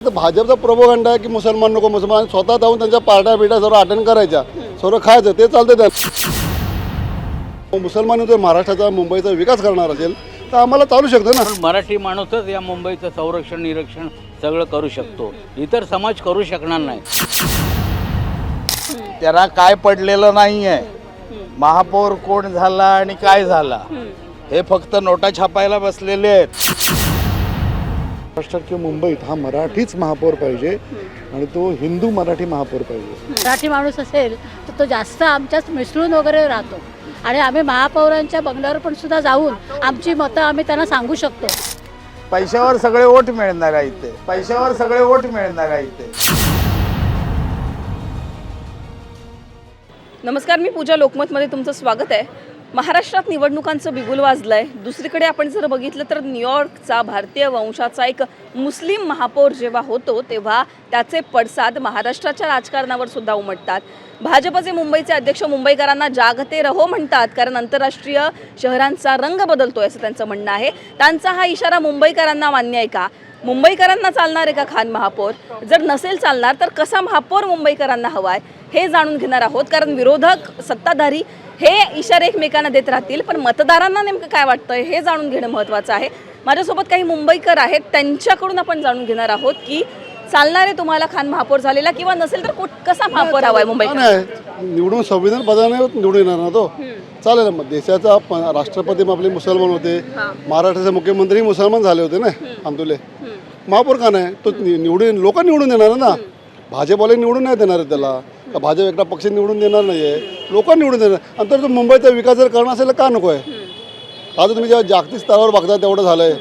तर भाजपचा प्रोपोगंडा आहे की मुसलमान नको मुसलमान स्वतः जाऊन त्यांच्या पार्ट्या बिट्या सर्व अटेंड करायच्या सर्व खायचं ते चालतं त्या मुसलमान जर महाराष्ट्राचा मुंबईचा विकास करणार असेल तर आम्हाला चालू शकतं ना. मराठी माणूसच या मुंबईचं संरक्षण निरीक्षण सगळं करू शकतो. इतर समाज करू शकणार नाही. त्यांना काय पडलेलं नाही आहे महापौर कोण झाला आणि काय झाला? हे फक्त नोटा छापायला बसलेले आहेत. महाराष्ट्रात किंवा मुंबईत हा मराठीच महापौर पाहिजे आणि तो हिंदू मराठी महापौर पाहिजे. मराठी माणूस असेल तर तो जास्त आमच्याच मिसळून वगैरे राहतो. आणि आम्ही महापौरांच्या बंगल्यावर पण सुद्धा जाऊन आमची मतं आम्ही त्यांना सांगू शकतो. पैशावर सगळे वोट मिळणार आहे इथे. पैशावर सगळे वोट मिळणार आहे इथे. नमस्कार मी पूजा लोकमतमध्ये तुमचं स्वागत आहे. महाराष्ट्रात निवडणुकांचं बिगुल वाजलं आहे दुसरीकडे आपण जर बघितलं तर न्यूयॉर्कचा भारतीय वंशाचा एक मुस्लिम महापौर जेव्हा होतो तेव्हा त्याचे पडसाद महाराष्ट्राच्या राजकारणावर सुद्धा उमटतात. भाजपचे मुंबईचे अध्यक्ष मुंबईकरांना जागते रहो म्हणतात कारण आंतरराष्ट्रीय शहरांचा रंग बदलतोय असं त्यांचं म्हणणं आहे. त्यांचा हा इशारा मुंबईकरांना मान्य आहे का? मुंबईकरांना चालणार आहे का खान महापौर? जर नसेल चालणार तर कसा महापौर मुंबईकरांना हवा आहे हे जाणून घेणार आहोत कारण विरोधक सत्ताधारी हे इशारे एकमेकांना देत राहतील पण मतदारांना नेमकं काय वाटतंय हे जाणून घेणं महत्त्वाचं आहे. माझ्यासोबत काही मुंबईकर आहेत त्यांच्याकडून आपण जाणून घेणार आहोत की चालणार आहे तुम्हाला खान महापौर झालेला किंवा नसेल तर कुठ कसा महापौर हवाय नाही निवडून संविधान पदाने निवडून येणार ना तो चालेल ना मग देशाचा राष्ट्रपती आपले मुसलमान होते. महाराष्ट्राचे मुख्यमंत्री मुसलमान झाले होते ना आमदुले महापौर का नाही? तो निवडून लोक निवडून देणार ना. भाजपवाले निवडून नाही देणार त्याला. का भाजप एकटा पक्ष निवडून देणार नाही आहे लोक निवडून देणार. आणि तर तो मुंबईचा विकास जर करणं असेल तर का नको आहे आता तुम्ही जेव्हा जागतिक स्तरावर बघता तेवढं झालं आहे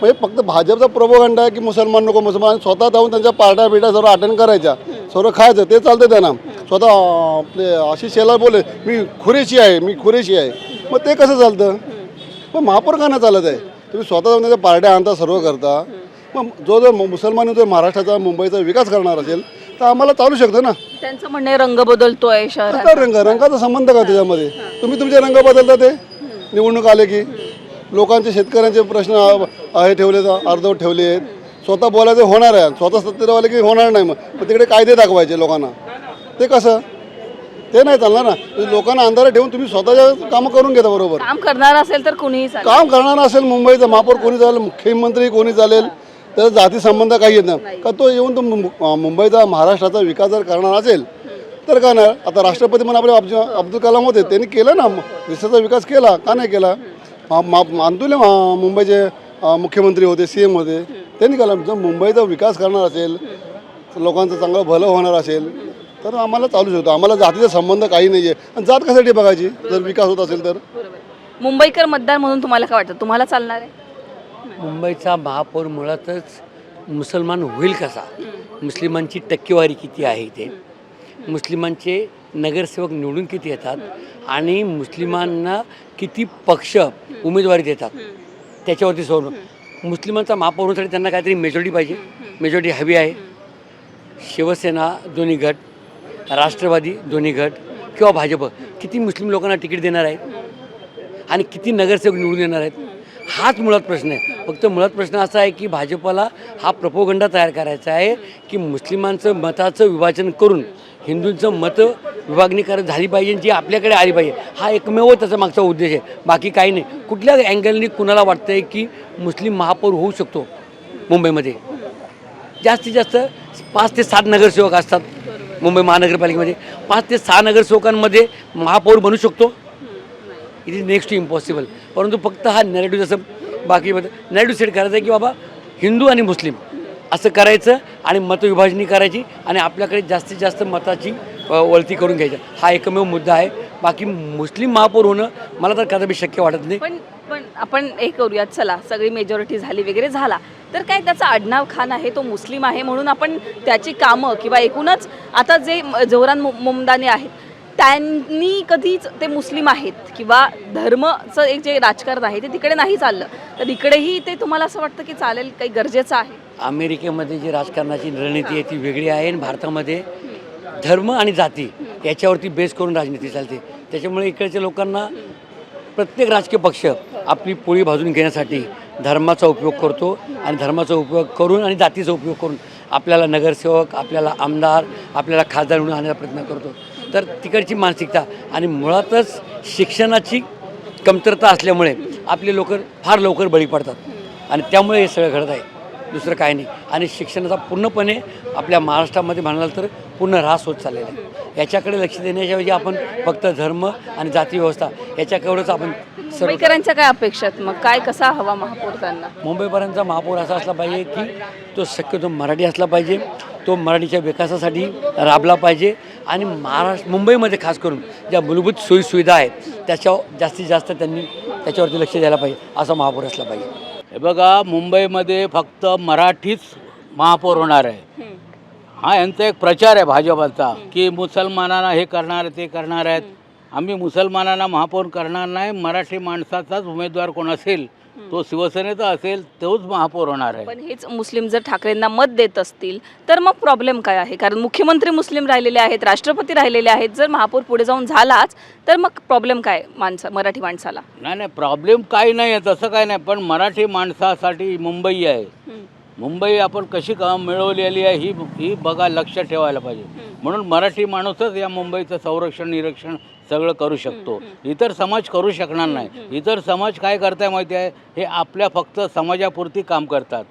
म्हणजे फक्त भाजपचा प्रभोगंड आहे की मुसलमान नको मुसलमान स्वतः जाऊन त्यांच्या पार्ट्या बिट्या सर्व अटेंड करायच्या. सर्व खायचं ते चालतं त्यांना. स्वतः आपले आशिष शेलार बोले मी खुरेशी आहे मी खुरेशी आहे. मग ते कसं चालतं? मग महापौर का नाही चालत आहे. तुम्ही स्वतः जाऊन त्याच्या पार्ट्या आणता सर्व करता. मग जो जर मुसलमान जर महाराष्ट्राचा मुंबईचा विकास करणार असेल तर आम्हाला चालू शकतं ना. त्यांचं म्हणणं रंग बदलतोय शहरात. रंग रंगाचा संबंध का त्याच्यामध्ये? तुम्ही तुमचे रंग बदलता ते? निवडणूक आले की. लोकांचे शेतकऱ्यांचे प्रश्न हे ठेवले अर्धवट ठेवले आहेत. स्वतः बोलायचे होणार आहे. स्वतः सत्तेवर आले की होणार नाही मग. मग तिकडे कायदे दाखवायचे लोकांना. ते कसं? ते नाही चालणार ना. म्हणजे लोकांना अंधारात ठेवून तुम्ही स्वतःच्या कामं करून घेता बरोबर. काम करणार असेल तर कुणीही चालेल. काम करणार असेल मुंबईचा. महापौर कोणी चालेल? मुख्यमंत्री कोणी चालेल? तर जाती संबंध काही येत नाही. का तो येऊन तो मुंबईचा महाराष्ट्राचा विकास जर करणार असेल तर का नाही? आता राष्ट्रपती म्हणून आपले अब्दुल अब्दुल कलाम होते त्यांनी केलं ना देशाचा विकास केला का नाही केला? मानतुले मुंबईचे मुख्यमंत्री होते सी एम होते त्यांनी केला. जर मुंबईचा विकास करणार असेल लोकांचं चांगलं भलं होणार असेल तर आम्हाला चालू शकतो आम्हाला जातीचा संबंध काही नाही आहे आणि जात कशासाठी बघायची? जर विकास होत असेल तर? मुंबईकर मतदार म्हणून तुम्हाला काय वाटतं? तुम्हाला चालणार आहे? मुंबईचा महापौर मुळातच मुसलमान होईल कसा? मुस्लिमांची टक्केवारी किती आहे इथे? मुस्लिमांचे नगरसेवक निवडून किती येतात? आणि मुस्लिमांना किती पक्ष उमेदवारी देतात? त्याच्यावरती सोडून. मुस्लिमांचा महापौर होण्यासाठी त्यांना काहीतरी मेजॉरिटी पाहिजे. मेजॉरिटी हवी आहे. शिवसेना दोन्ही गट राष्ट्रवादी दोन्ही गट किंवा भाजप किती मुस्लिम लोकांना तिकीट देणार आहे आणि किती नगरसेवक निवडून येणार आहेत? हाच मुळात प्रश्न आहे. फक्त मुळात प्रश्न असा आहे की भाजपला हा प्रपोगंडा तयार करायचा आहे की मुस्लिमांचं मताचं विभाजन करून हिंदूंचं मतं विभागणीकर झाली पाहिजे जी आपल्याकडे आली पाहिजे हा एकमेव त्याचा मागचा उद्देश आहे. बाकी काही नाही. कुठल्या अँगलनी कुणाला वाटतं आहे की मुस्लिम महापौर होऊ शकतो मुंबईमध्ये? जास्तीत जास्त पाच ते सात नगरसेवक असतात मुंबई महानगरपालिकेमध्ये. पाच ते सहा नगरसेवकांमध्ये महापौर बनू शकतो? It is next to impossible परंतु फक्त हा नेरेटिव्ह जसं बाकी नॅरेटिव्ह सेट करायचं आहे की बाबा हिंदू आणि मुस्लिम असं करायचं आणि मतविभाजनी करायची आणि आपल्याकडे जास्तीत जास्त मताची वळती करून घ्यायची. हा एकमेव मुद्दा आहे. बाकी मुस्लिम महापौर होणं मला तर कदापि शक्य वाटत नाही. पण पण आपण हे करूयात चला सगळी मेजॉरिटी झाली वगैरे झाला. तर काय त्याचा आडनाव खान आहे तो मुस्लिम आहे म्हणून आपण त्याची कामं किंवा एकूणच आता जे जोरान मु- मुमदाने आहेत त्यांनी कधीच ते मुस्लिम आहेत किंवा धर्मचं एक जे राजकारण आहे ते तिकडे नाही चाललं. तर इकडेही ते तुम्हाला असं वाटतं की चालेल काही गरजेचं आहे? अमेरिकेमध्ये जी राजकारणाची रणनीती आहे ती वेगळी आहे आणि भारतामध्ये धर्म आणि जाती याच्यावरती बेस करून राजनीती चालते. त्याच्यामुळे इकडच्या लोकांना प्रत्येक राजकीय पक्ष आपली पोळी भाजून घेण्यासाठी धर्माचा उपयोग करतो आणि धर्माचा उपयोग करून आणि जातीचा उपयोग करून आपल्याला नगरसेवक आपल्याला आमदार आपल्याला खासदार म्हणून आणण्याचा प्रयत्न करतो. तर तिकडची मानसिकता आणि मुळातच शिक्षणाची कमतरता असल्यामुळे आपले लोक फार लवकर बळी पडतात. आणि त्यामुळे हे सगळं घडत आहे. दुसरं काय नाही. आणि शिक्षणाचा पूर्णपणे आपल्या महाराष्ट्रामध्ये म्हणाल तर पूर्ण ऱ्हास होत चाललेला आहे. याच्याकडे लक्ष देण्याच्याऐवजी आपण फक्त धर्म आणि जाती व्यवस्था याच्याकडेच आपण सर्व मुंबईकरांच्या काय अपेक्षा आहेत? मग काय कसा हवा महापौर त्यांना? मुंबईपर्यंतचा महापौर असा असला पाहिजे की तो शक्यतो मराठी असला पाहिजे तो मराठीच्या विकासासाठी राबला पाहिजे आणि महाराष्ट्र मुंबईमध्ये खास करून ज्या मूलभूत सोयीसुविधा आहेत त्याच्यावर जास्तीत जास्त त्यांनी त्याच्यावरती लक्ष द्यायला पाहिजे असा महापौर असला पाहिजे. हे बघा मुंबईमध्ये फक्त मराठीच महापौर होणार आहे. हा यांचा एक प्रचार आहे भाजपाचा की मुसलमानांना हे करणार ते करणार आहेत. आम्ही मुसलमानांना महापौर करणार नाही मराठी माणसाचाच उमेदवार कोण असेल तो शिवसेनेचा असेल तोच महापौर होणार आहे. पण हेच मुस्लिम जर ठाकरेंना मत देत असतील तर मग प्रॉब्लेम काय आहे? कारण मुख्यमंत्री मुस्लिम राहिलेले आहेत राष्ट्रपती राहिलेले आहेत जर महापौर पुढे जाऊन झालाच तर मग प्रॉब्लेम काय माणसा मराठी माणसाला? नाही नाही प्रॉब्लेम काही नाही आहे तसं काही नाही पण मराठी माणसासाठी मुंबई आहे. मुंबई आपण कशी का मिळवलेली आहे ही ही बघा लक्ष ठेवायला पाहिजे. म्हणून मराठी माणूसच या मुंबईचं संरक्षण निरीक्षण सगळं करू शकतो. इतर समाज करू शकणार नाही. इतर समाज काय करताय माहिती आहे? हे आपल्या फक्त समाजापुरती काम करतात.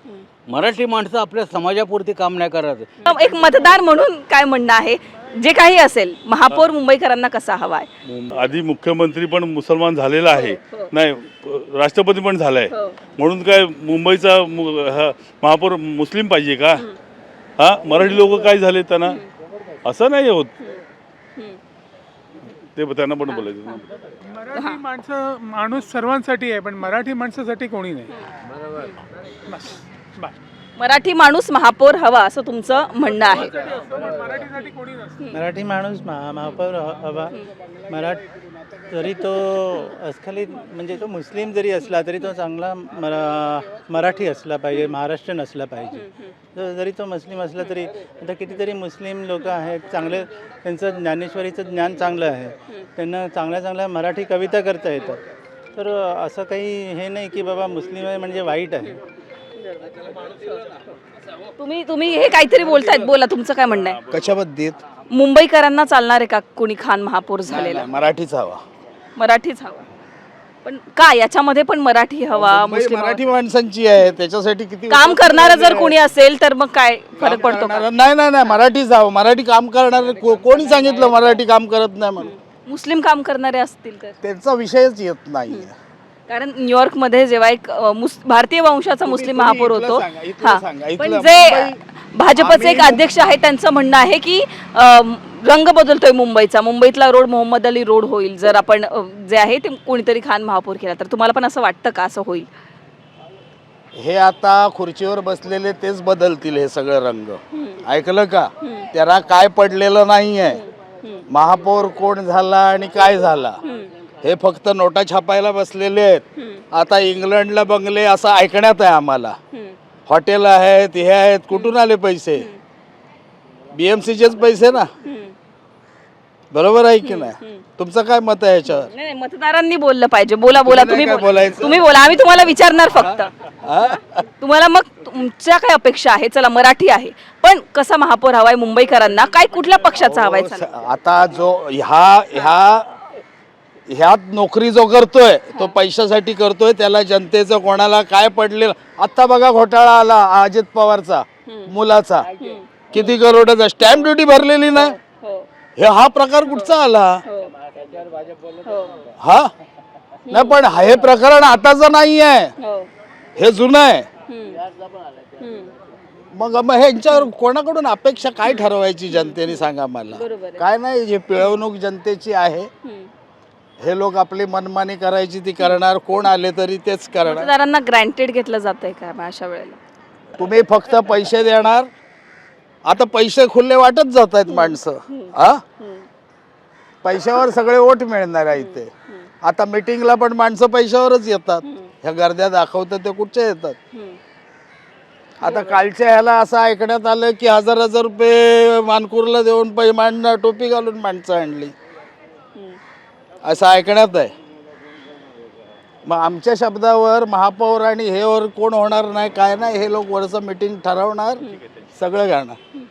मराठी माणसं आपल्या समाजापुरती काम नाही करत. एक मतदार म्हणून काय म्हणणं आहे? जे काही असेल महापौर मुंबईकरांना कसा हवा आहे? आधी मुख्यमंत्री पण मुसलमान झालेला आहे. नाही राष्ट्रपती पण झालाय. हो. म्हणून काय मुंबईचा मु- हा महापौर मुस्लिम पाहिजे का? हा मराठी लोक काय झाले त्यांना? असं नाही होत. ते त्यांना पण बोलायचं. मराठी माणसं माणूस सर्वांसाठी आहे पण मराठी माणसासाठी कोणी नाही. बस बस. मराठी माणूस महापौर हवा असं तुमचं म्हणणं आहे. मराठी माणूस महा महापौर हवा. मरा जरी तो अस्खलित म्हणजे तो मुस्लिम जरी असला तरी तो चांगला मरा मराठी असला पाहिजे महाराष्ट्रीयन असला पाहिजे. तर जरी तो मुस्लिम असला तरी आता कितीतरी मुस्लिम लोक आहेत चांगले त्यांचं ज्ञानेश्वरीचं ज्ञान चांगलं आहे. त्यांना चांगल्या चांगल्या मराठी कविता करता येतात. तर असं काही हे नाही की बाबा मुस्लिम आहे म्हणजे वाईट आहे. तुम्ही तुम्ही हे काहीतरी बोलतायत. बोला तुमचं काय म्हणणं आहे? कशाबद्दल मुंबईकरांना चालणार आहे का? कोणी खान महापौर झालेला? मराठीच हवा. मराठीच हवा. पण का? याच्यामध्ये पण मराठी हवा मुंबई मुस्लिम हवा? मराठी माणसांची आहे. त्याच्यासाठी किती काम करणारं जर कोणी असेल तर मग काय फरक पडतो का? करणारं- नाही नाही नाही मराठीच हवं. मराठी काम करणार कोणी सांगितलं मराठी काम करत नाही म्हणून? मुस्लिम काम करणारे असतील तर. त्यांचा विषयच येत नाही कारण न्यूयॉर्कमध्ये जेव्हा एक अ, मुस- भारतीय वंशाचा मुस्लिम तुम्ही महापौर इथलं होतो. सांगा, इथलं हा. सांगा, पण इथलं जे मुंबई- भाजपचे एक अध्यक्ष आहे त्यांचं म्हणणं आहे की अ, रंग बदलतोय मुंबईचा. मुंबईतला रोड मोहम्मद अली रोड होईल जर आपण अ, जे आहे ते कोणीतरी खान महापौर केला. तर तुम्हाला पण असं वाटतं का? असं होईल? हे आता खुर्चीवर बसलेले तेच बदलतील हे सगळं रंग. ऐकलं का? त्याला काय पडलेलं नाही आहे महापौर कोण झाला आणि काय झाला? हे फक्त नोटा छापायला बसलेले आहेत. आता इंग्लंडला बंगले असं ऐकण्यात आहे आम्हाला. हॉटेल आहेत हे आहेत कुठून आले पैसे? बीएमसीचेच पैसे ना? बरोबर आहे की नाही? तुमचं काय मत आहे याच्यावर? नाही मतदारांनी बोललं पाहिजे. बोला बोला तुम्ही काय बोला. बोलायचं? तुम्ही बोला. आम्ही तुम्हाला विचारणार फक्त? तुम्हाला मग तुमच्या काय अपेक्षा आहे? चला मराठी आहे. पण कसा महापौर हवाय मुंबईकरांना? काय कुठल्या पक्षाचा हवाय? चला. आता जो ह्या ह्या ह्यात नोकरी जो करतोय तो पैशासाठी करतोय त्याला जनतेचं कोणाला काय पडलेलं आत्ता बघा घोटाळा आला अजित पवारचा मुलाचा. किती करोडाचा स्टॅम्प ड्युटी भरलेली नाही हो हे. हा प्रकार कुठचा आला? हो. हो. हा? नाही पण हे प्रकरण आताचं नाही आहे हो. हे जुनं आहे. मग मग ह्यांच्यावर कोणाकडून अपेक्षा काय ठरवायची जनतेने सांगा मला. काय नाही जे पिळवणूक जनतेची आहे. हे लोक आपली मनमानी करायची ती करणार कोण आले तरी तेच करणार. मतदारांना ग्रँटेड घेतलं जात आहे का मग अशा वेळेला? तुम्ही फक्त पैसे देणार आता पैसे खुले वाटत जात आहेत माणसं हा? पैशावर सगळे वोट मिळणार आहे इथे. आता मिटिंगला पण माणसं पैशावरच येतात. ह्या गर्द्या दाखवतात ते कुठच्या येतात? आता कालच्या ह्याला असं ऐकण्यात आलं की हजार हजार रुपये मानकूरला देऊन पै मान टोपी घालून माणसं आणली. असं ऐकण्यात आहे. मग आमच्या शब्दावर महापौर आणि हे वर कोण होणार नाही काय नाही हे लोक वरचं मिटिंग ठरवणार सगळं करणार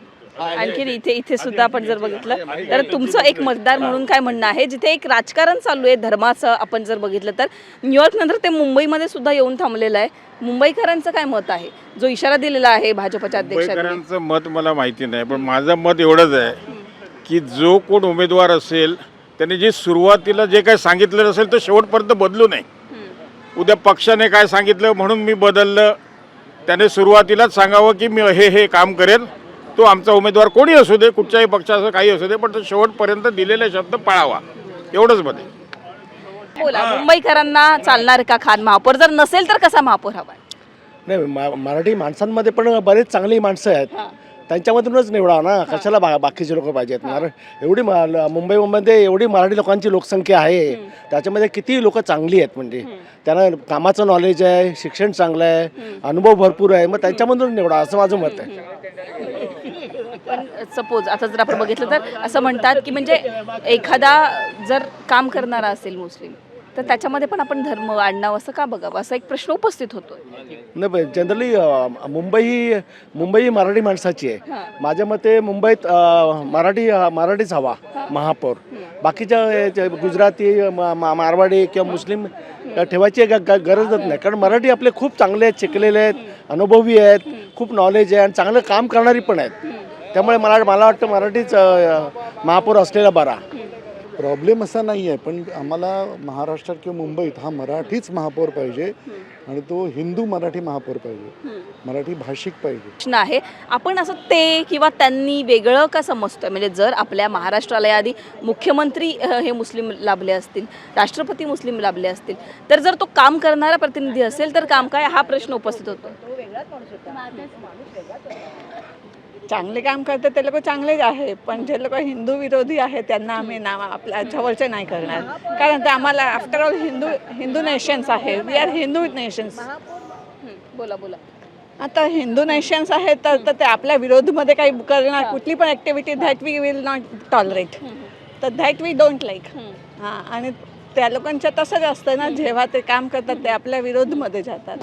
आणखीन इथे इथे सुद्धा आपण जर बघितलं तर तुमचं एक मतदार म्हणून काय म्हणणं आहे? जिथे एक राजकारण चालू आहे धर्माचं आपण जर बघितलं तर न्यूयॉर्क नंतर ते मुंबईमध्ये सुद्धा येऊन थांबलेलं आहे. मुंबईकरांचं काय मत आहे? जो इशारा दिलेला आहे भाजपच्या अध्यक्षांनी. मुंबईकरांचं मत मला माहिती नाही पण माझं मत एवढंच आहे की जो कोण उमेदवार असेल त्याने जे सुरुवातीला जे काही सांगितलेलं असेल तर शेवटपर्यंत बदलू नये. उद्या पक्षाने काय सांगितलं म्हणून मी बदललं. त्याने सुरुवातीलाच सांगावं की मी हे हे काम करेन तो आमचा उमेदवार कोणी असू दे कुठच्याही पक्षाचं काही असू दे पण तो शेवटपर्यंत दिलेले शब्द पाळावा. एवढंच आहे. बोला मुंबईकरांना चालणार का खान महापौर? जर नसेल तर कसा महापौर हवा? नाही मा- मराठी माणसांमध्ये पण बरेच चांगली माणसं आहेत. त्यांच्यामधूनच निवडा ना. कशाला बा बाकीचे लोक पाहिजेत मरा एवढी मा- मुंबईमध्ये एवढी मराठी लोकांची लोकसंख्या आहे. त्याच्यामध्ये किती लोक चांगली आहेत म्हणजे. त्यांना कामाचं नॉलेज आहे शिक्षण चांगलं आहे अनुभव भरपूर आहे. मग त्यांच्यामधून निवडा असं माझं मत आहे. पण सपोज आता जर आपण बघितलं तर असं म्हणतात की म्हणजे एखादा जर काम करणारा असेल मुस्लिम तर त्याच्यामध्ये पण आपण धर्म आडनाव असं का बघावं? असा एक प्रश्न उपस्थित होतो नाही जनरली मुंबई ही मुंबई ही मराठी माणसाची आहे. माझ्या मते मुंबईत मराठी मराठीच हवा महापौर. बाकीच्या गुजराती मारवाडी किंवा मुस्लिम ठेवायची गरजच नाही. कारण मराठी आपले खूप चांगले आहेत शिकलेले आहेत अनुभवी आहेत खूप नॉलेज आहे आणि चांगलं काम करणारी पण आहेत. त्यामुळे मला मला वाटतं मराठीच महापौर असलेला बरा. प्रॉब्लेम असा नाही आहे पण आम्हाला महाराष्ट्रात किंवा मुंबईत हा मराठीच महापौर पाहिजे आणि तो हिंदू मराठी महापौर पाहिजे. मराठी भाषिक पाहिजे. प्रश्न आहे आपण असं ते किंवा त्यांनी वेगळं का समजतोय? म्हणजे जर आपल्या महाराष्ट्राला याआधी मुख्यमंत्री अ, हे मुस्लिम लाभले असतील राष्ट्रपती मुस्लिम लाभले असतील तर जर तो काम करणारा प्रतिनिधी असेल तर काम काय? हा प्रश्न उपस्थित होतो. चांगले काम करतात ते लोक चांगलेच आहे पण जे लोक हिंदू विरोधी आहेत त्यांना आम्ही नाव आपल्या जवळचे नाही करणार. कारण ते आम्हाला after all Hindu Hindu nations आहे वी आर हिंदू नेशन्स बोला बोला. आता हिंदू नेशन्स आहेत तर तर ते आपल्या विरोधमध्ये काही करणार. कुठली पण activity that we will not tolerate तर दॅट वी डोंट लाईक हां आणि त्या लोकांच्या तसंच असतं ना जेव्हा ते काम करतात ते आपल्या विरोधमध्ये जातात.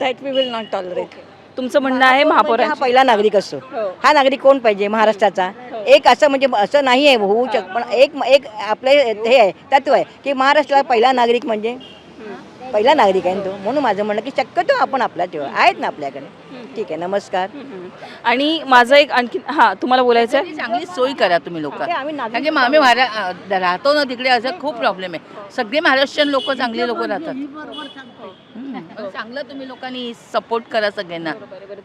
That we will not tolerate तुमचं म्हणणं आहे हा महापौरांची. पहिला नागरिक असतो. हो. हा नागरिक कोण पाहिजे? महाराष्ट्राचा. एक असं म्हणजे असं नाही आहे होऊ शक पण एक एक आपलं हे आहे तत्व आहे की महाराष्ट्राला पहिला नागरिक म्हणजे? पहिला नागरिक आहे ना तो. म्हणून माझं म्हणणं की शक्यतो आपण आपला ठेवा आहेत ना आपल्याकडे. ठीक आहे नमस्कार. आणि माझं एक आणखी हा तुम्हाला बोलायचं आहे? चांगली सोय करा तुम्ही लोक. ते आम्ही नागरिक कारण की आम्ही महारा अ, राहतो ना तिकडे असं खूप प्रॉब्लेम आहे. सगळे महाराष्ट्रीयन लोक चांगले लोक राहतात. हम्म. चांगलं तुम्ही लोकांनी सपोर्ट करा सगळ्यांना.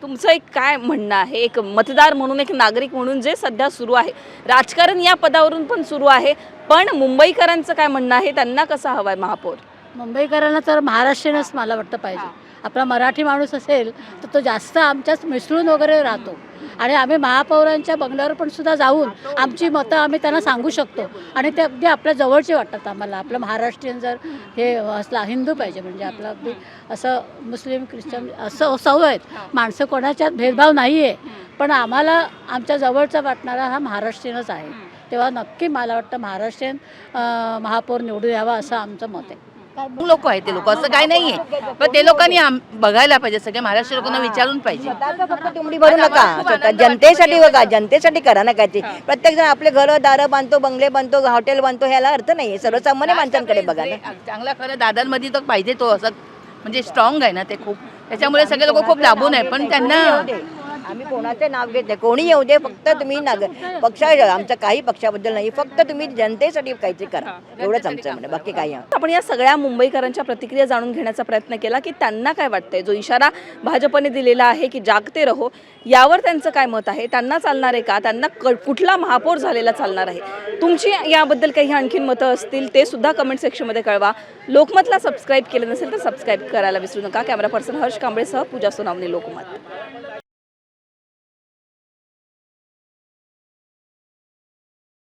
तुमचं एक काय म्हणणं आहे? एक मतदार म्हणून एक नागरिक म्हणून जे सध्या सुरू आहे. राजकारण या पदावरून पण सुरू आहे. पण मुंबईकरांचं काय म्हणणं आहे? त्यांना कसं हवं आहे महापौर? मुंबईकरांना तर महाराष्ट्रीयनच मला वाटतं पाहिजे. आपला मराठी माणूस असेल तर तो जास्त आमच्याच मिसळून वगैरे राहतो. आणि आम्ही महापौरांच्या बंगल्यावर पण सुद्धा जाऊन आमची मतं आम्ही त्यांना सांगू शकतो. आणि ते अगदी आपल्या जवळचे वाटतात आम्हाला. आपलं महाराष्ट्रीयन जर हे असला हिंदू पाहिजे म्हणजे आपलं अगदी असं मुस्लिम ख्रिश्चन असं सवय आहेत. माणसं कोणाच्यात भेदभाव नाही आहे पण आम्हाला आमच्या जवळचा वाटणारा हा महाराष्ट्रीयनच आहे. तेव्हा नक्की मला वाटतं महाराष्ट्रीयन महापौर निवडून यावा असं आमचं मत आहे. लोक आहेत ते लोक. असं काही नाहीये. पण ते लोकांनी बघायला पाहिजे. सगळ्या महाराष्ट्र लोकांना विचारून पाहिजे. स्वतःचं फक्त तुमडी भरू नका. स्वतः जनतेसाठी बघा. जनतेसाठी करा ना काय ते प्रत्येक जण आपले घरं दारं बांधतो बंगले बांधतो हॉटेल बांधतो ह्याला अर्थ नाही सर्वसामान्य माणसांकडे बघा ना. चांगला खरं दादरमध्ये तर पाहिजे तो असं. म्हणजे स्ट्रॉंग आहे ना ते खूप. त्याच्यामुळे सगळे लोक खूप लाभून आहे पण त्यांना आम्ही कोणाचे नाव घेत नाही. कोणी येऊ दे फक्त तुम्ही नाग पक्ष आमच्या काही पक्षाबद्दल नाही. फक्त तुम्ही जनतेसाठी काहीतरी करा. एवढंच आमचं म्हणणं. बाकी काही आपण या सगळ्या मुंबईकरांच्या प्रतिक्रिया जाणून घेण्याचा प्रयत्न केला की त्यांना काय वाटतंय? जो इशारा भाजपने दिलेला आहे की जागते रहो यावर त्यांचं काय मत आहे? त्यांना चालणार आहे का? त्यांना कुठला महापौर झालेला चालणार आहे? तुमची याबद्दल काही आणखीन मतं असतील ते सुद्धा कमेंट सेक्शनमध्ये कळवा. लोकमतला सबस्क्राईब केलं नसेल तर सबस्क्राईब करायला विसरू नका. कॅमेरा पर्सन हर्ष कांबळेसह पूजा सोनावणे लोकमत.